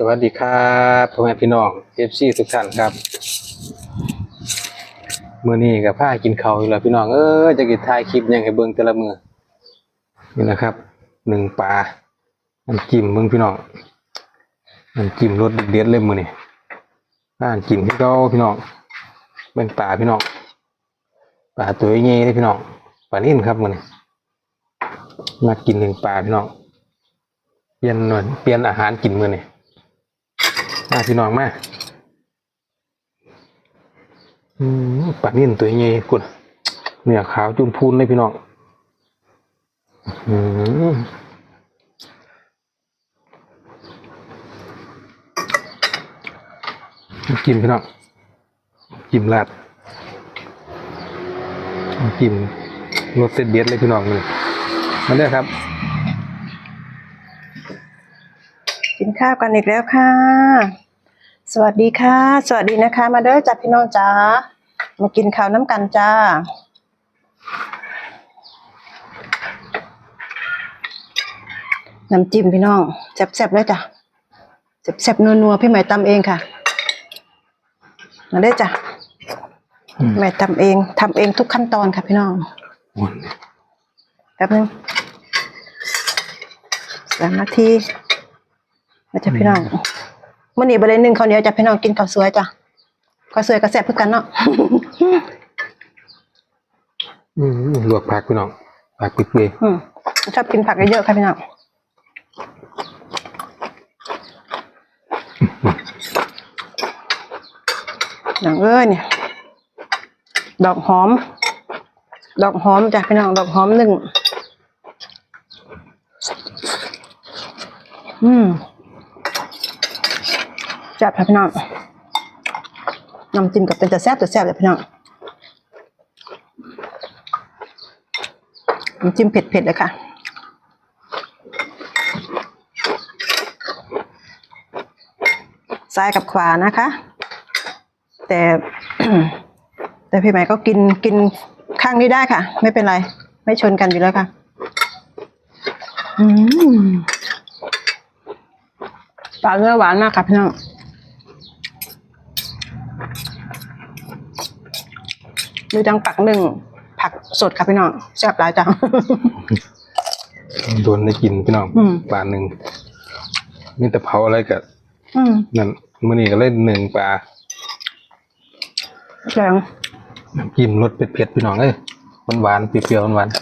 สวัสดีครับพ่อแม่พี่น้องเอฟซีทุกท่านครับมื้อนี้กับผ้ากินเขาอยู่แล้วพี่น้องเออจะกินถ่ายคลิปยังให้เบิ่งแต่ละมือนี่นะครับหนึ่งปลาน้ำจิ้มเบิ่งพี่น้องน้ำจิ้มรสเด็ดเลยมือนี้ร้ากินที่เก่าพี่น้องเบิ่งปลาพี่น้องปลาตัวใหญ่เลยพี่น้องปลานิ่นครับมือนี้มากินหนึ่งปลาพี่น้องเปลี่ยนหน่อยเปลี่ยนอาหารกินมือนี้ มาพี่น้องมาอืมปลานิ่นตัวใหญ่กุนเนื้อขาวจุ่มพูนเลยพี่น้องอืมกินพี่น้องกินลาดกินรสเส้นเด็ดเลยพี่น้องนี่มาเด้อครับ กินข้าวกันอีกแล้วค่ะ สวัสดีค่ะ สวัสดีนะคะ มาเด้อจัดพี่น้องจ้ามากินข้าวน้ำกันจ้า น้ำจิ้มพี่น้องแซ่บๆเลยจ้ะแซ่บๆนัวๆพี่ใหม่ตำเองค่ะ มาเด้อจ้ะอืมใหม่ทำเองทำเองทุกขั้นตอนค่ะพี่น้องม่วนแป๊บนึงสามนาที มาจ้ะพี่น้องมื่อนี้บริเวณหนึ่งข้าวเหนียวจ้ะพี่น้องกินข้าวสวยจ้ะข้าวสวยก็แซ่บเพื่อกันเนาะอืมลวกผักพี่น้องผักเปื่อยอืมชอบกินผักเยอะๆค่ะพี่น้องอย่างเอ้ยเนี่ย ดอกหอม ดอกหอมจ้ะพี่น้องดอกหอมหนึ่งอืม แซ่บค่ะพี่น้องน้ำจิ้มกับเป็นจะแซ่บจะแซ่บเลยพี่น้องน้ำจิ้มเผ็ดๆเลยค่ะซ้ายกับขวานะคะ แต่ แต่พี่ใหม่ก็กินกินข้างนี้ได้ค่ะ ไม่เป็นไร ไม่ชนกันอยู่แล้วค่ะ อืมปลาเนื้อหวานมากค่ะพี่น้อง ดูจังปักหนึ่ง ผักสดค่ะพี่น้องแซ่บหลายจังๆโดนได้กินพี่น้องอืม ปลาหนึ่งมีแต่เผาอะไรกับอืมนั่นมื้อนี้ก็เล่นหนึ่งปลาแรงน้ำจิ้มรสเผ็ดๆพี่น้องเอ้ยหวานๆเปรี้ยวๆหวานๆ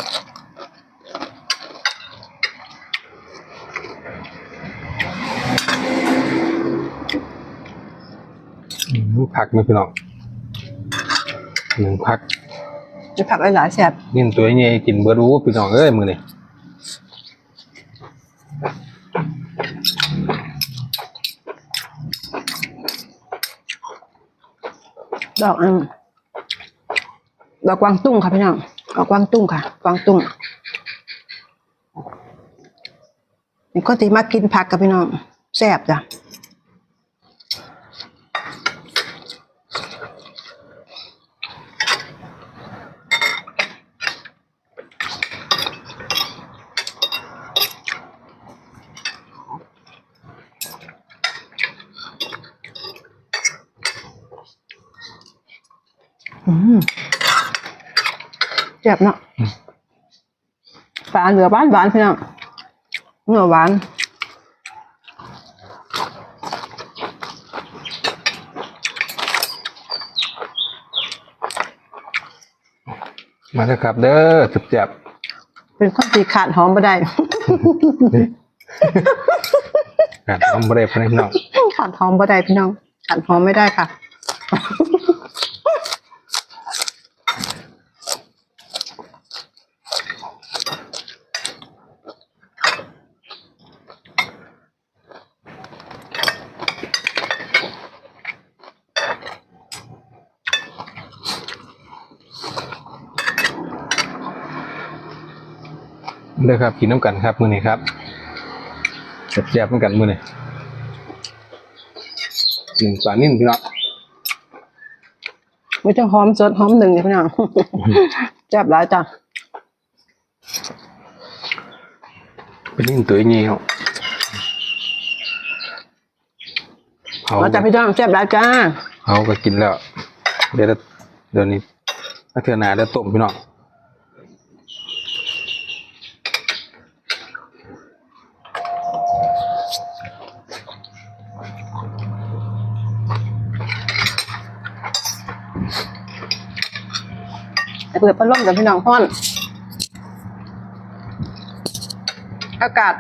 อืมผักไหมพี่น้อง หนึ่งผักจะผักหลายๆแซ่บนี่ตัวใหญ่กินเบอร์รู้พี่น้องเอ้ยมื้อนี้ดอกอันดอกกวางตุ้งค่ะพี่น้องดอกกวางตุ้งค่ะ กวางตุ้งนี่ก็ตีมากินผักกับพี่น้องแซ่บจ้ะ แซ่บเนาะปลาเหลือบ้านหวานพี่น้องเนื้อหวานมาเถอะครับ เด้อเจ็บเป็นคนตีขาดหอมบ่ได้ๆการทำบริเวณพี่น้องขาดหอมบ่ได้พี่น้องขาดหอมไม่ได้ค่ะ เด้อครับกินน้ำกันครับมื้อนี้ครับเจ็บๆเหมือนกันมื้อนี้หนึ่งปลานิ่นพี่น้องไม่ต้องหอมสดหอมหนึ่งเนี่ยพี่น้องแซ่บหลายจ้ะเป็นนิ่นตัวใหญ่เนาะเผาเราจะพี่น้องแซ่บแล้วจ้าเผาก็กินแล้ว เดี๋ยวเดี๋ยวนี้ถ้าเทือหนาเดี๋ยวต้มพี่น้อง ปิดพัดลมกับพี่น้องพ่อน อากาศ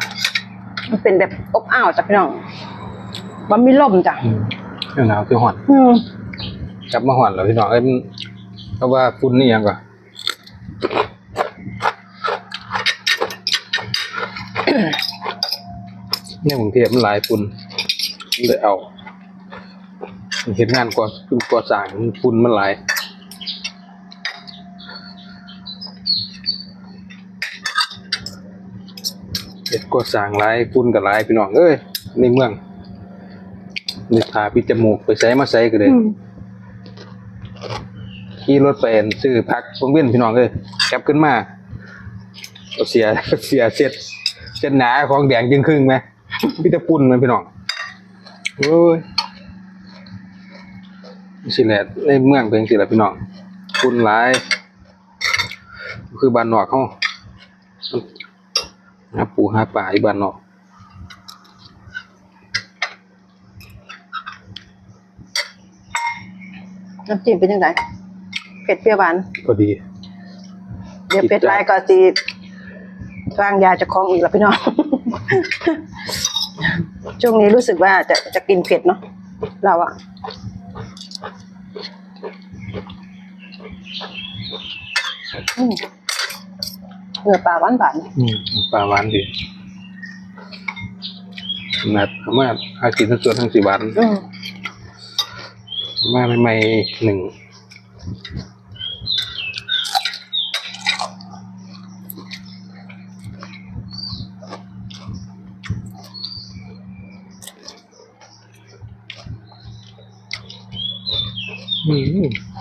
มันเป็นแบบอบอ้าวจ้ะพี่น้องมันมีลมจ้ะอืมเทือหนาวเทือห่อนอืมกลับมาห่อนแล้วพี่น้องเอ้ยมันเพราะว่าฝุ่นนี่ยังก่อนเนี่ยกรุงเทพมันหลายฝุ่นเลยเอา เห็นงานก่อก่อสร้างฝุ่นมันหลาย เห็ดก่อสร้างหลายฝุ่นกับหลายพี่น้องเอ้ยในเมืองนี่พาปิดจมูกไปใส่มาใส่ก็เลยอืมขี่รถไปอั่นซื้อพักเพิ่งเว้นพี่น้องเลยกลับขึ้นมาเอาเสียเสียเสร็จเส้นหนาของแดงจึงครึ่งไหมพี่ตะปุ่นมันพี่น้องโอ้ยสิแหละในเมืองเป็นสิแหละพี่น้องปุ่นหลาย คือบ้านนอกเขา หาปูหาป่าอีบ้านนอกน้ำจิ้มเป็นยังไงเผ็ดเปรี้ยวหวานพอดี เดี๋ยวเป็ดลายก็สีวางยาจะคล้องอีกแล้วพี่น้อง ช่วงนี้รู้สึกว่าจะจะกินเผ็ดเนาะเราอะอืม เนื้อปลาหวานหวานอืมปลาหวานดีนัดมาอากินทั้งส่วนทั้งสี่บาทๆอืมมาใหม่ๆหนึ่งอืม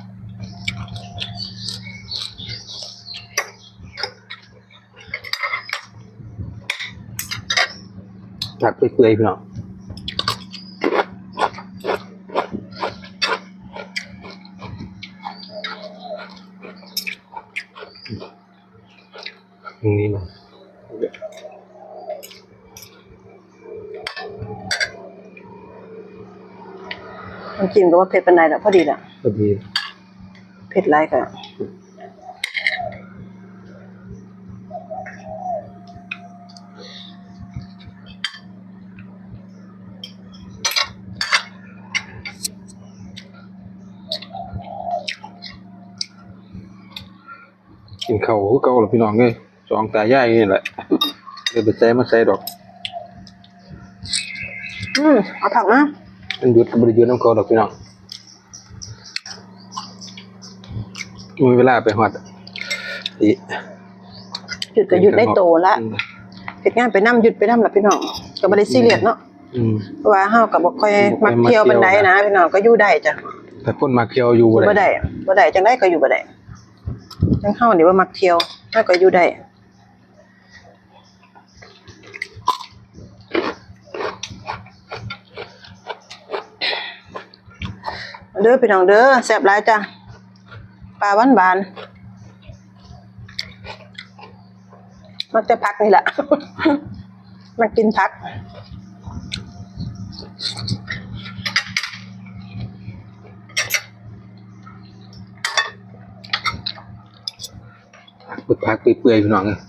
ผักเปื่อยๆพี่น้องตรงนี้มันน้ำจิ้มก็ว่าเผ็ดเป็นไงละพอดีละพอดี เผ็ดไรก็กิ นข้าวคือเก่าหรอพี่น้องเอ้ยสองตายายนี่แหละเลยไปใส่มาใส่ดอกอืมเอาผักมามันหยุดกับบริยุทธ์น้ำเขาดอกพี่น้องมีเวลาไปหอดอีหยุดก็หยุดได้โตละเผ็ดงานไปน้ำหยุดไปน้ำละพี่น้องก็ไม่ได้ซีเรียสเนาะอืมเพราะว่าเฮาก็บ่ค่อยมักเที่ยวปานใดนะพี่น้องก็อยู่ได้จ้ะแต่คนมาเคียวอยู่บ่บ่ได้ได้บ่ได้จังไดก็อยู่บ่ได้ จังเฮานี่ว่ามักเที่ยวเฮาก็อยู่ได้เด้อพี่น้องเด้อแซ่บหลายจ้ะปลาหวานบานมักจะพักนี่แหละ มากินพัก ปึกพักเปื่อยๆพี่น้องเอ้ย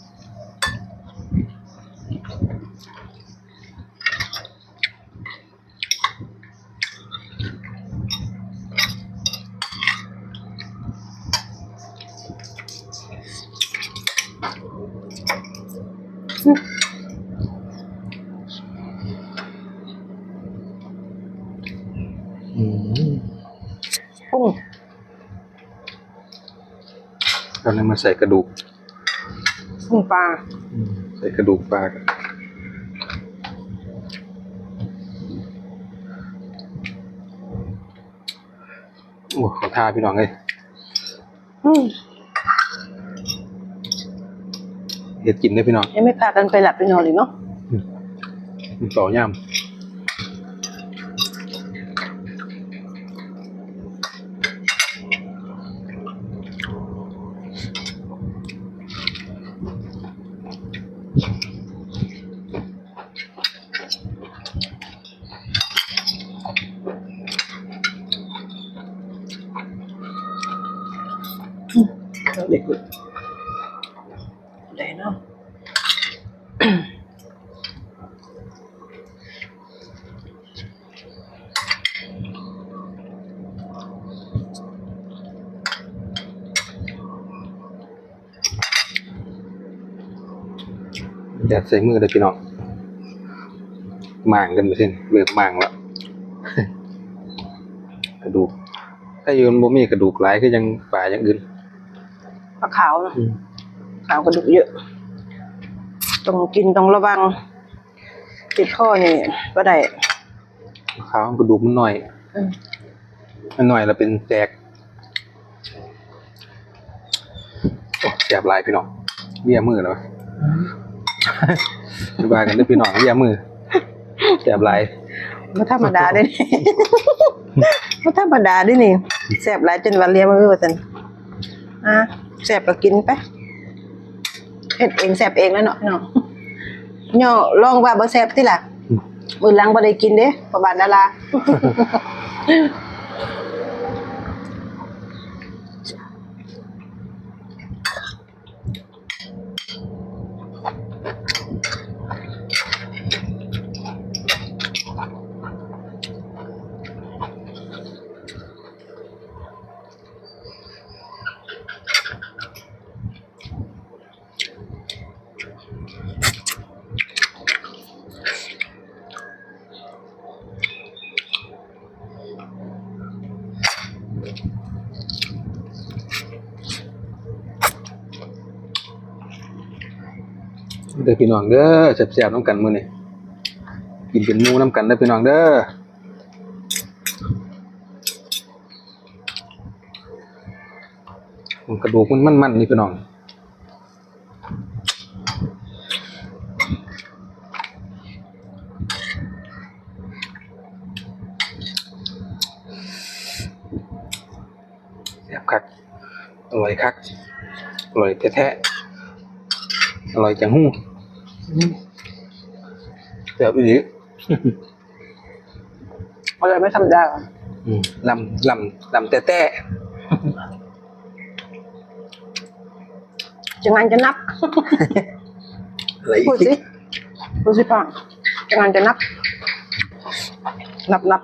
อืมปุ้งตอนนี้มาใส่กระดูกปุ้ งปลาอืมใส่กระดูกปลากันโอ้ขอท่าพี่น้องเลยอืมเห็ดกินได้พี่น้องยังไม่พากันไปหลับไปนอนเลยเนาะมันต่อย่ แดดใส่มือเลยพี่น้องหมางกันไปสิ้นเลือกหมางแล้วกระดูกถ้าอยืนบ่มีกระดูกหลายก็ยังป่าอย่างอื่นปลาขาวเนาะขาวกระดูกเยอะ ต้องกินต้องระวัง ติดข้อนี่ก็ได้ขาวกระดูกมันหน่อยอืมมันหน่อยแล้วเป็นแตกโอ้แสบหลายพี่น้องเบี้ยมือแล้ว บายกันเด้วยพี่น้องเบี้ยมือแสบหลายไม่ธรรมดาเด้นี่ไม่ธรรมดาเด้นี่แซ่บหลายจนวันเลียมือว่าซั่นอะแซ่บก็กินไปเฮ็ดเองแซ่บเองแล้วเนาะพี่น้องย่อลองว่าบ่แซ่บติล่ะอืมมื้อหลังบ่ได้กินเด้ประบาทดารา พี่น้องเด้อแสบๆน้ำกันมือนี้กินเป็นมูน้ำกันเด้อพี่น้องเด้อกระดูกมันมันๆนี่พี่น้องแซ่บคักอร่อยคักอร่อยแท้ๆอร่อยจังหู้ แซ่บอีหลีอร่อยไม่ธรรมดาอืมลำลำลำแต่แต่จะงานจะนับอะไรอีพูดกสิพูดสิป้าจะงานจะนับ นับนับ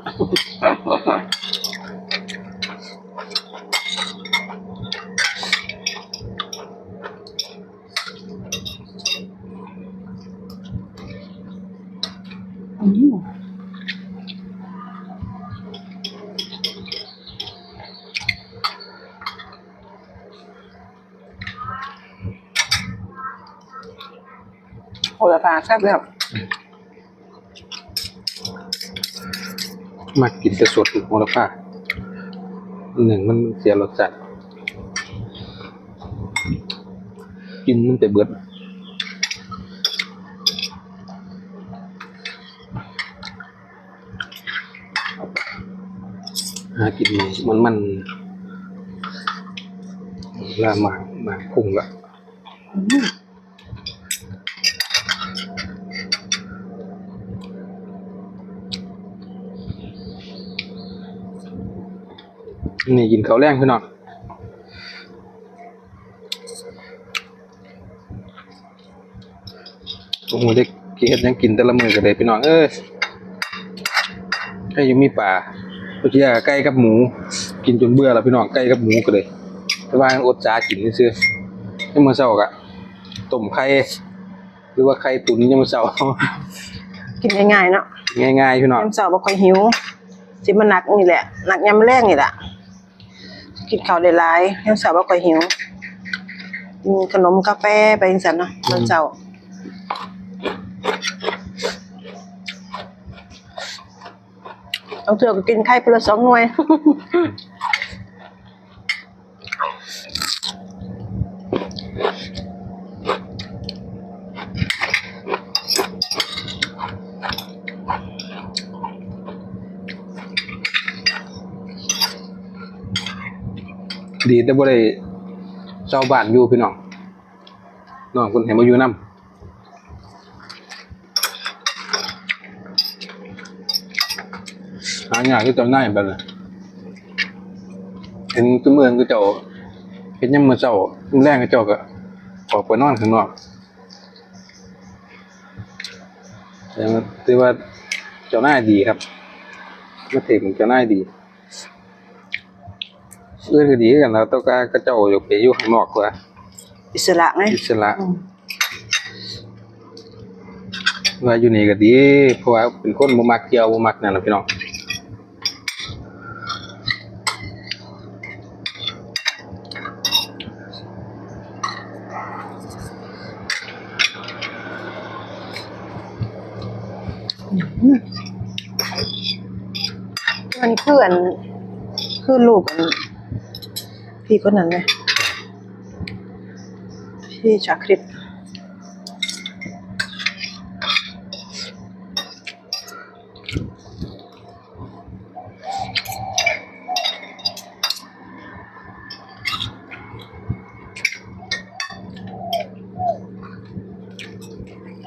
อืมโหระพาแซ่บแล้วมากินแต่สดโหระพาหนึ่งมันเสียรสชาติกินมันแต่เบิดากินมันมันลาหมางหมางพุงละนี่กินเขาแรงพี่น้องโอ้โหได้กินเฮ็ดยังกินแต่ละมือก็ได้พี่น้องเอ้ยยังมีปลา เมื่อกี้ไก่กับหมู กินจนเบื่อแล้วพี่น้องไก่กับหมูก็เลย แต่ว่าอดจ้ากินซื่อๆนี่มื้อเช้าก็ต้มไข่หรือว่าไข่ตุ๋นยามมื้อเช้ากินง่ายๆเนาะง่ายๆพี่น้องยามเช้าบ่ค่อยหิวสิมันหนักนี่แหละหนักยามแรงนี่แหละกินข้าวได้หลายยามเช้าบ่ค่อยหิวกินขนมกาแฟไปจังซั่นเนาะตอนเช้า เอาเถื่อก็กินไข่เปลือสองหน่วย ดีแต่บ่ได้ช่าบ้านอยู่พี่น้องน้องคนเห็นมาอยู่นํห งานคือเจ้าหน้ายแบบนั้นเห็นตัวเมืองคือเจ้าเห็นยังมือเจ้าแรงกระจกอะออกไปนอนข้างนอกแต่ว่าถือว่าเจ้าหน้ายดีครับมาเทคมันเจ้าหน้ายดีเอื้อนก็ดีกันแล้วต้องการกระเจ้าอยู่ไปอยู่ข้างนอกกว่าอิสระไงอิสระว่าอยู่นี่ก็ดีเพราะว่าเป็นคนบ่มักเที่ยวบ่มักนั่นน่ะพี่น้อง มันเพื่อนคือลูกพี่คนนั้นไหมพี่ชาคริต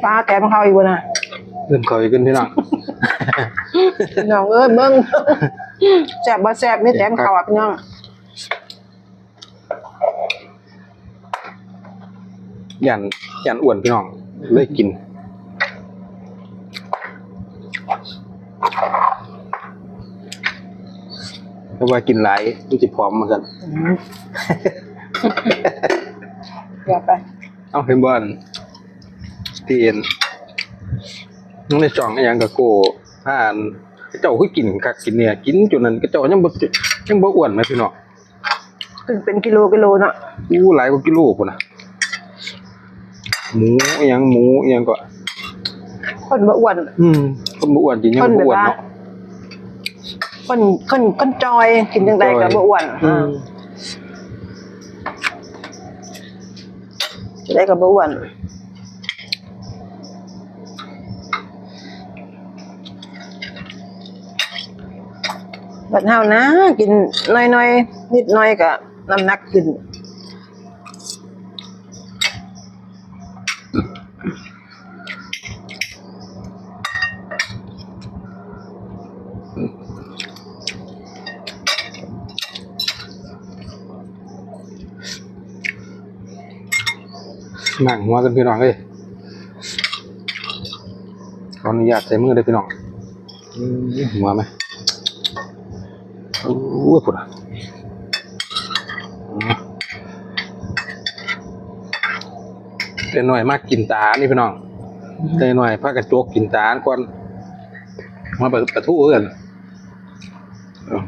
ป้าแกมเขาอีกวะนะเริ่มเข้าอีกขึ้นพี่น้อง น้องเอ้ยเบิ้งแสบบ่แสบไม่แต้มเขาอะพี่น้องยันยันอ้วนพี่น้องเลยกินเพราะว่ากินหลายมันจะพร้อมเหมือนกันอย่าไป เอาเห็นบอลที่เอ็นน้องในจ่องอหยังกับโก้ ผ่านเจ้าคือกินคักกินเนี่ยกินจนนั้นก็เจ้ายังบ่ยังบ่อ้วนไหมพี่น้องเป็นเป็นกิโลกิโลเนาะอู้หลายกว่ากิโลพุ่นน่ะหมูอหยังหมูอหยังก็คนบ่อ้วนอืมคนบ่อ้วนกินยังคนบ่แบบอ้วนว่าเนาะคนคนคนจอยกินจังไดก็บ่อ้วนอืมจังไดก็บ่อ้วน บัดเฮานะ กินน้อยๆนิดหน้อยก็น้ำหนักขึ้นหนังหัวกันพี่น้องเอ้ยขออนุญาตใส่มือได้อพี่น้องอืมหัวไหมโอ้ยพุ่นอะอ๋อแต่หน่อยมากกินตานี่พี่น้องแต่หน่อยพากระโจกกินตาก่อนมาประประทูเอื่นเอา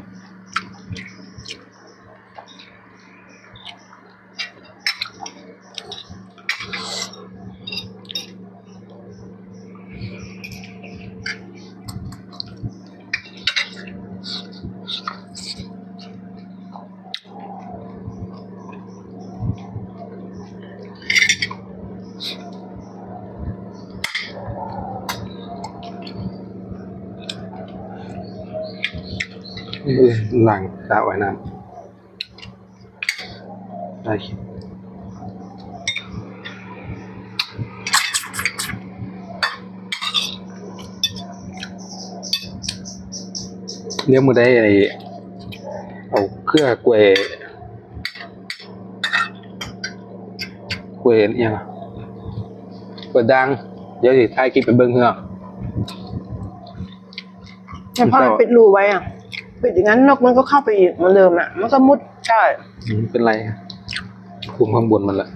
เออ หลังตาไว้น้ำได้คิดเดี๋ยวมือได้ไอ้เอาเครือกล้วยกล้วยเนี่ยงอะกล้วยดัง เดี๋ยวสิถ่ายคลิปไปเบิ่งเฮือกแต่พอปิดรูไว้อะ ปิดอย่างนั้นนกมันก็เข้าไปอีกเหมือนเดิมอะ มันก็มุดใช่เป็นไรคุมข้างบนมันละ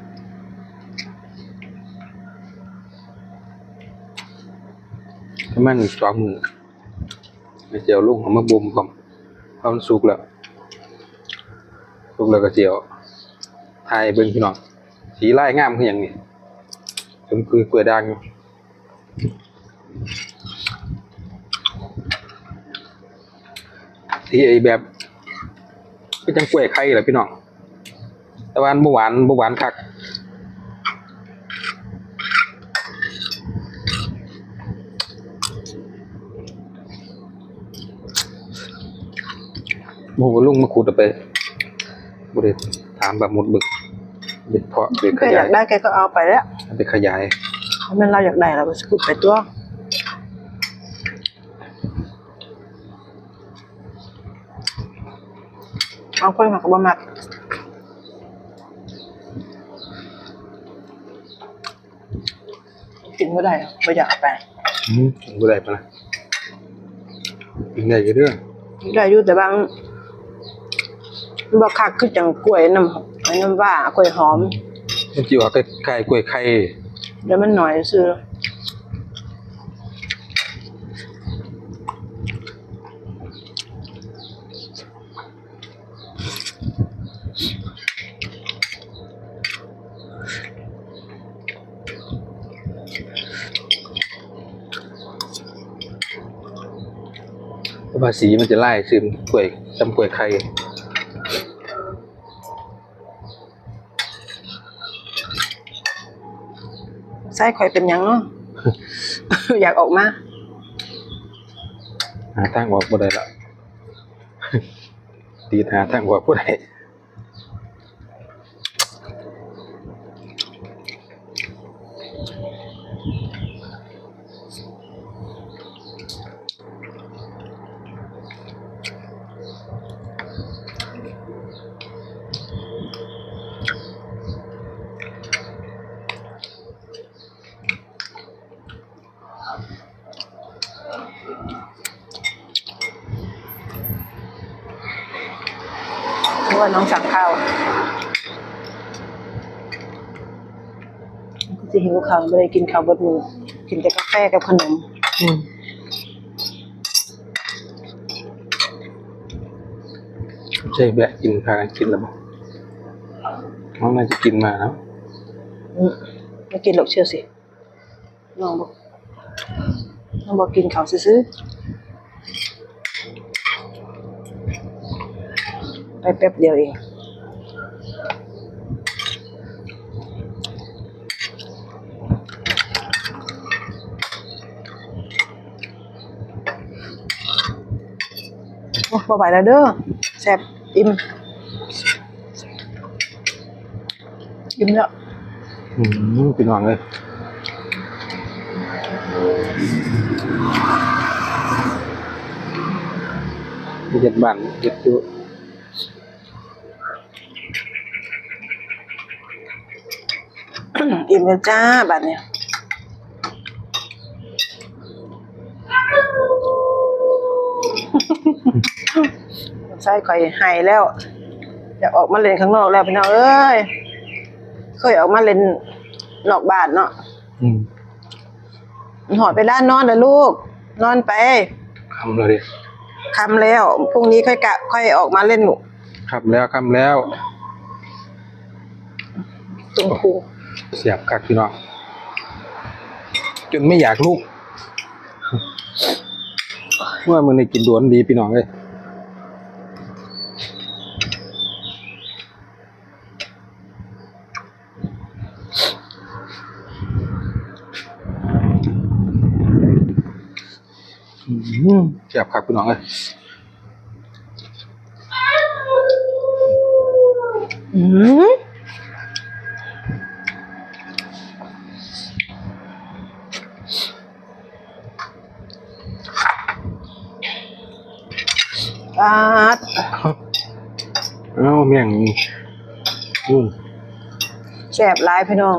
ประมาณอีกสองมือไปเจียวลุงเอามาบ่มพร้อมพอมนสุกแล้วสุกแล้วก็เจียวทายเบิ่งพี่น้องสีลายงามคืออย่างนี้ผมคือกล้วยด่างอยู่ สีไอแบบก็จังกล้วยไข่แหละพี่น้องแต่ว่าอันบ่หวานบ่หวานคักโอ้โหลุงมาขุดเอาไปบ่ได้ถามแบบหมดบึกเด็ดเพาะเด็ดแกขายอยายกได้แกก็เอาไปแล้วเอาไปขยายถ้ามันเราอยากได้เราก็สกุดไปตัว บางคนเมาก็บ่มักกินบ่ได้บ่อยากไปอืมบ่ได้ปะนะกินได้ก็เด้อได้อยู่แต่บางบ่คักคือจังกล้วยน้ำน้ำว่ากล้วยหอมมันจิว่าใก่กล้วยไข่แล้วมันหน่อยซื้อ ว่าสีมันจะไล่ซึมกล้วยจำกล้วยไข่ไส้ข่อยเป็นหยังเนาะ อยากออกมา หาทางออกบ่ได้ละ ตีหาทางออกบ่ได้ ว่าน้องสั่งข้าวสิหิวข้าวไม่ได้กินข้าวบดมือกินแต่กาแฟกับขนมอืมใช่แบะกินพากันกินแล้วบ่น้องน่าจะกินมาแล้วอืมไม่กินหรอกเชื่อสิน้องบอกน้องบอกกินข้าวซื้อๆ ไปแป๊บเดียวเองโอ้บ่ไหวแล้วเด้อแซ่บอิ่มอิ่มแล้วอืมพี่น้องเลยเจ็ดบ้านเจ็ดอ อิ่มแล้วจ้าบัดเนี่ยใส่ข่อยใหายแล้วอยากออกมาเล่นข้างนอกแล้วพี่น้องเอ้ยเคยออกมาเล่นนอกบ้านเนาะอืมหอดไปด้านนอนเลยลูก นอนไปคำเลยดิคำแล้วพรุ่งนี้ค่อยกะค่อยออกมาเล่นหนูคำแล้วคำแล้วตรงคู เสียบคักพี่น้องจนไม่อยากลุกว่ามันในกินดวนดีพี่น้องเลยเสียบคักพี่น้องเลยอืม ปาดเอ้าเมี่ยงอืมแซ่บหลายพี่น้อง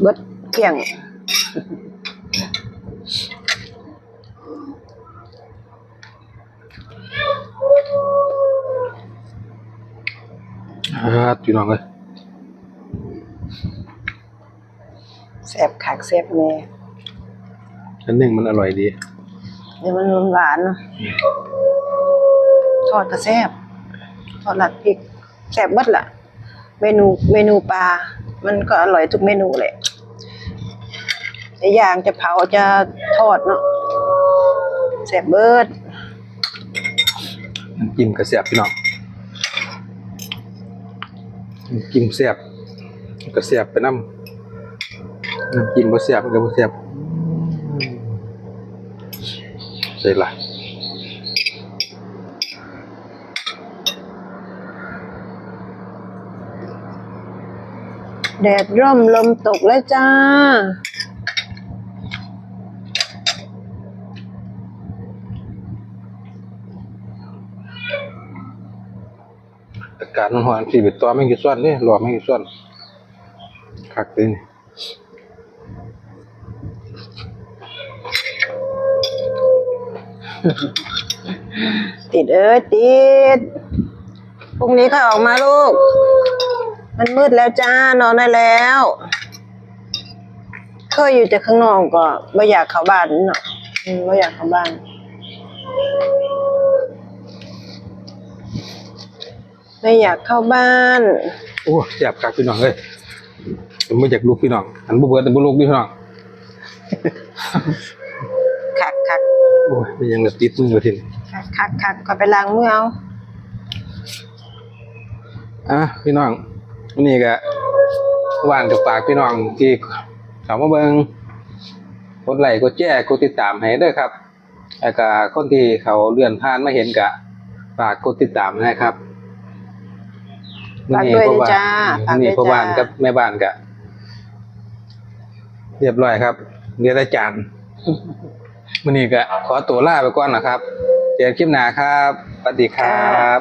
เบิดเกลี่ยง อ่าพี่น้องเลยแซ่บคักแซ่บแน่อันหนึ่งมันอร่อยดี เดี๋ยวมันหวานเนอะทอดก็แซบทอดหลัดพริกแซ่บเบิดล่ะ เมนูเมนูปลา มันก็อร่อยทุกเมนูแหละจะย่างจะเผาจะทอดเนาะแซ่บเบิดน้ำจิ้มกระเสียบพี่น้องน้ำจิ้มเสียบกระเสียบไปน้ำน้ำจิ้มบ่เสียบมันก็บ่เสียบ ใส่ละแดดร่มลมตกแล้วจ้า อากาศมันร้อนสิไปตัวแม่งกี่ส่วนนี่รอแม่งกี่ส่วนคักเลยนี่ ติดเอ้ยติดพรุ่งนี้ก็ออกมาลูก มันมืดแล้วจ้านอนได้แล้ว เคยอยู่แต่ข้างนอกก็ไม่อยากเข้าบ้านเนาะไม่อยากเข้าบ้านไม่อยากเข้าบ้านโอ้แสบครับพี่น้องเอ้ยไม่อยากลุกพี่น้องอันบุเบิดแต่บุลุกพี่น้อง อ้ยเป็นยังแบบติดมือมาทีนี้คักคักคักก็ไปล้างมือเอาอะพี่น้องวันนี้ก็ว่างกับฝากพี่น้องที่เขามาเบิงกดไลค์กดแชร์กดติดตามให้เด้อครับแล้วก็คนที่เขาเลื่อนผ่านมาเห็นก็ฝากกดติดตามนะครับฝากด้วยนะจ้าฝากวันด้นี้วยพ่อบ้านจ้ากับแม่บ้านก็เรียบร้อยครับเรียนอาจารย์ วันนี้ก็ขอตัวลาไปก่อนนะครับ เจอกันคลิปหน้าครับสวัสดีครับ